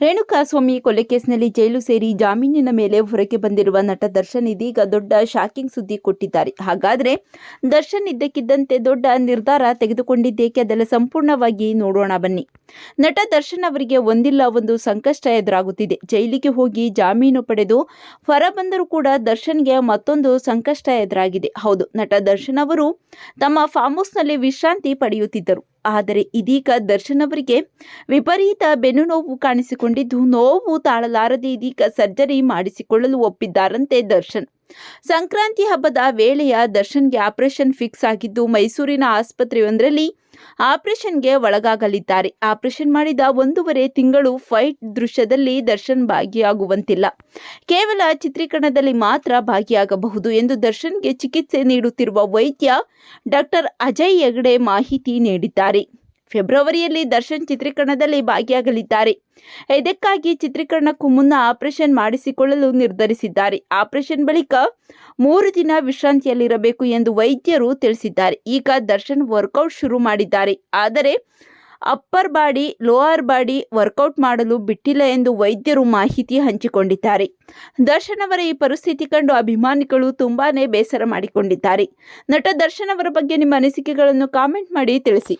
ರೇಣುಕಾಸ್ವಾಮಿ ಕೊಲೆ ಕೇಸ್ನಲ್ಲಿ ಜೈಲು ಸೇರಿ ಜಾಮೀನಿನ ಮೇಲೆ ಹೊರಗೆ ಬಂದಿರುವ ನಟ ದರ್ಶನ್ ಇದೀಗ ದೊಡ್ಡ ಶಾಕಿಂಗ್ ಸುದ್ದಿ ಕೊಟ್ಟಿದ್ದಾರೆ. ಹಾಗಾದ್ರೆ ದರ್ಶನ್ ಇದ್ದಕ್ಕಿದ್ದಂತೆ ದೊಡ್ಡ ನಿರ್ಧಾರ ತೆಗೆದುಕೊಂಡಿದ್ದೇಕೆ? ಅದೆಲ್ಲ ಸಂಪೂರ್ಣವಾಗಿ ನೋಡೋಣ ಬನ್ನಿ. ನಟ ದರ್ಶನ್ ಅವರಿಗೆ ಒಂದಿಲ್ಲ, ಒಂದು ಸಂಕಷ್ಟ ಎದುರಾಗುತ್ತಿದೆ. ಜೈಲಿಗೆ ಹೋಗಿ ಜಾಮೀನು ಪಡೆದು ಹೊರಬಂದರೂ ಕೂಡ ದರ್ಶನ್ಗೆ ಮತ್ತೊಂದು ಸಂಕಷ್ಟ ಎದುರಾಗಿದೆ. ಹೌದು, ನಟ ದರ್ಶನ್ ಅವರು ತಮ್ಮ ಫಾರ್ಮ್ ಹೌಸ್ನಲ್ಲಿ ವಿಶ್ರಾಂತಿ ಪಡೆಯುತ್ತಿದ್ದರು. ಆದರೆ ಇದೀಗ ದರ್ಶನ್ ಅವರಿಗೆ ವಿಪರೀತ ಬೆನ್ನು ನೋವು ಕಾಣಿಸಿಕೊಂಡಿದ್ದು ನೋವು ತಾಳಲಾರದೆ ಇದೀಗ ಸರ್ಜರಿ ಮಾಡಿಸಿಕೊಳ್ಳಲು ಒಪ್ಪಿದ್ದಾರಂತೆ ದರ್ಶನ್. ಸಂಕ್ರಾಂತಿ ಹಬ್ಬದ ವೇಳೆಯ ದರ್ಶನ್ಗೆ ಆಪರೇಷನ್ ಫಿಕ್ಸ್ ಆಗಿದ್ದು ಮೈಸೂರಿನ ಆಸ್ಪತ್ರೆಯೊಂದರಲ್ಲಿ ಆಪರೇಷನ್ಗೆ ಒಳಗಾಗಲಿದ್ದಾರೆ. ಆಪರೇಷನ್ ಮಾಡಿದ ಒಂದೂವರೆ ತಿಂಗಳು ಫೈಟ್ ದೃಶ್ಯದಲ್ಲಿ ದರ್ಶನ್ ಭಾಗಿಯಾಗುವಂತಿಲ್ಲ. ಕೇವಲ ಚಿತ್ರೀಕರಣದಲ್ಲಿ ಮಾತ್ರ ಭಾಗಿಯಾಗಬಹುದು ಎಂದು ದರ್ಶನ್ಗೆ ಚಿಕಿತ್ಸೆ ನೀಡುತ್ತಿರುವ ವೈದ್ಯ ಡಾಕ್ಟರ್ ಅಜಯ್ ಹೆಗಡೆ ಮಾಹಿತಿ ನೀಡಿದ್ದಾರೆ. ಫೆಬ್ರವರಿಯಲ್ಲಿ ದರ್ಶನ್ ಚಿತ್ರೀಕರಣದಲ್ಲಿ ಭಾಗಿಯಾಗಲಿದ್ದಾರೆ. ಇದಕ್ಕಾಗಿ ಚಿತ್ರೀಕರಣಕ್ಕೂ ಮುನ್ನ ಆಪರೇಷನ್ ಮಾಡಿಸಿಕೊಳ್ಳಲು ನಿರ್ಧರಿಸಿದ್ದಾರೆ. ಆಪರೇಷನ್ ಬಳಿಕ ಮೂರು ದಿನ ವಿಶ್ರಾಂತಿಯಲ್ಲಿರಬೇಕು ಎಂದು ವೈದ್ಯರು ತಿಳಿಸಿದ್ದಾರೆ. ಈಗ ದರ್ಶನ್ ವರ್ಕೌಟ್ ಶುರು ಮಾಡಿದ್ದಾರೆ. ಆದರೆ upper body, lower body workout ಮಾಡಲು ಬಿಟ್ಟಿಲ್ಲ ಎಂದು ವೈದ್ಯರು ಮಾಹಿತಿ ಹಂಚಿಕೊಂಡಿದ್ದಾರೆ. ದರ್ಶನ್ ಅವರ ಈ ಪರಿಸ್ಥಿತಿ ಕಂಡು ಅಭಿಮಾನಿಗಳು ತುಂಬಾನೇ ಬೇಸರ ಮಾಡಿಕೊಂಡಿದ್ದಾರೆ. ನಟ ದರ್ಶನ್ ಅವರ ಬಗ್ಗೆ ನಿಮ್ಮ ಅನಿಸಿಕೆಗಳನ್ನು ಕಾಮೆಂಟ್ ಮಾಡಿ ತಿಳಿಸಿ.